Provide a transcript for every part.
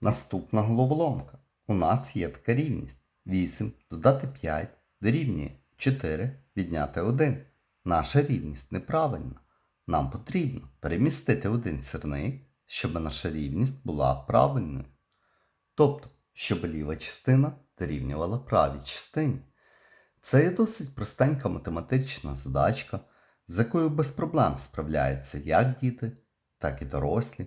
Наступна головоломка. У нас є така рівність. 8 додати 5 дорівнює 4 відняти 1. Наша рівність неправильна. Нам потрібно перемістити один сірник, щоб наша рівність була правильною. Тобто, щоб ліва частина дорівнювала правій частині. Це є досить простенька математична задачка, з якою без проблем справляються як діти, так і дорослі.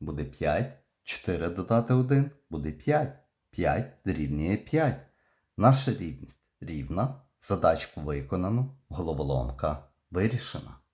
буде 5, 4 додати 1 буде 5, 5 дорівнює 5. Наша рівність рівна, задачку виконано, головоломка вирішена.